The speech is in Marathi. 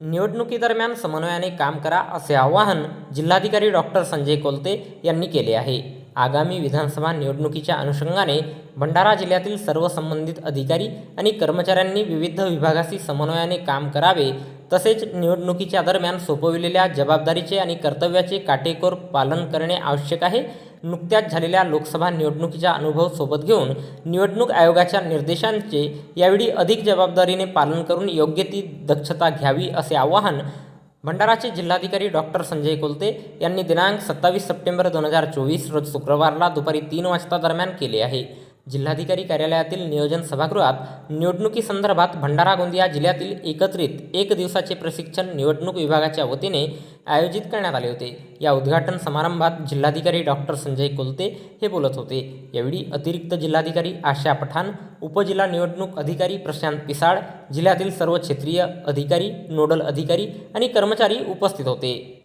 निवडणुकीदरम्यान समन्वयाने काम करा असे आवाहन जिल्हाधिकारी डॉक्टर संजय कोलते यांनी केले आहे. आगामी विधानसभा निवडणुकीच्या अनुषंगाने भंडारा जिल्ह्यातील सर्व संबंधित अधिकारी आणि कर्मचाऱ्यांनी विविध विभागाशी समन्वयाने काम करावे तसेच निवडणुकीच्या दरम्यान सोपविलेल्या जबाबदारीचे आणि कर्तव्याचे काटेकोर पालन करणे आवश्यक आहे. नुकत्याच झालेल्या लोकसभा निवडणुकीचा अनुभव सोबत घेऊन निवडणूक आयोगाच्या निर्देशांचे यावेळी अधिक जबाबदारीने पालन करून योग्य ती दक्षता घ्यावी असे आवाहन भंडाराचे जिल्हाधिकारी डॉक्टर संजय कोलते यांनी दिनांक सत्तावीस सप्टेंबर दोन हजार चोवीस रोज शुक्रवारला दुपारी तीन वाजता दरम्यान केले आहे. जिल्हाधिकारी कार्यालयातील नियोजन सभागृहात निवडणुकीसंदर्भात भंडारा गोंदिया जिल्ह्यातील एकत्रित एक दिवसाचे प्रशिक्षण निवडणूक विभागाच्या वतीने आयोजित करण्यात आले होते. या उद्घाटन समारंभात जिल्हाधिकारी डॉक्टर संजय कोलते हे बोलत होते. यावेळी अतिरिक्त जिल्हाधिकारी आशा पठाण उपजिल्हा निवडणूक अधिकारी प्रशांत पिसाळ जिल्ह्यातील सर्व क्षेत्रीय अधिकारी नोडल अधिकारी आणि कर्मचारी उपस्थित होते.